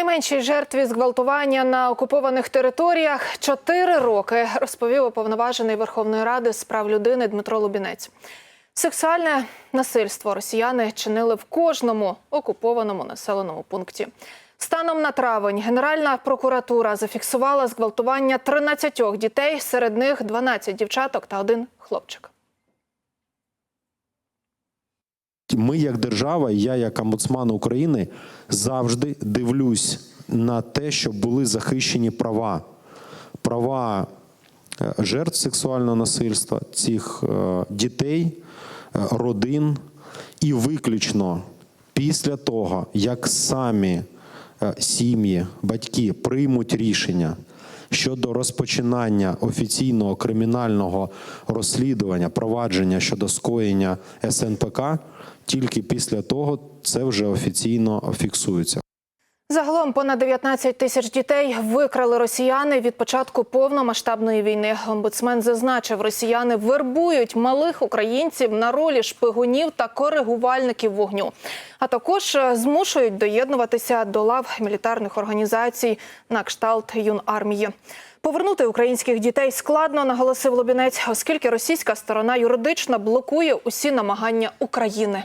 Найменшій жертві зґвалтування на окупованих територіях чотири роки, розповів уповноважений Верховної Ради з прав людини Дмитро Лубінець. Сексуальне насильство росіяни чинили в кожному окупованому населеному пункті. Станом на травень Генеральна прокуратура зафіксувала зґвалтування 13 дітей, серед них 12 дівчаток та один хлопчик. Ми, як держава, я, як омбудсман України, завжди дивлюсь на те, щоб були захищені права, права е, жертв сексуального насильства, цих е, дітей, е, родин, і виключно після того, як самі сім'ї, батьки приймуть рішення щодо розпочинання офіційного кримінального розслідування, провадження щодо скоєння СНПК, тільки після того це вже офіційно фіксується. Загалом понад 19 тисяч дітей викрали росіяни від початку повномасштабної війни. Омбудсмен зазначив, росіяни вербують малих українців на ролі шпигунів та коригувальників вогню, а також е, змушують доєднуватися до лав мілітарних організацій на кшталт юнармії. Повернути українських дітей складно, наголосив Лобінець, оскільки російська сторона юридично блокує усі намагання України.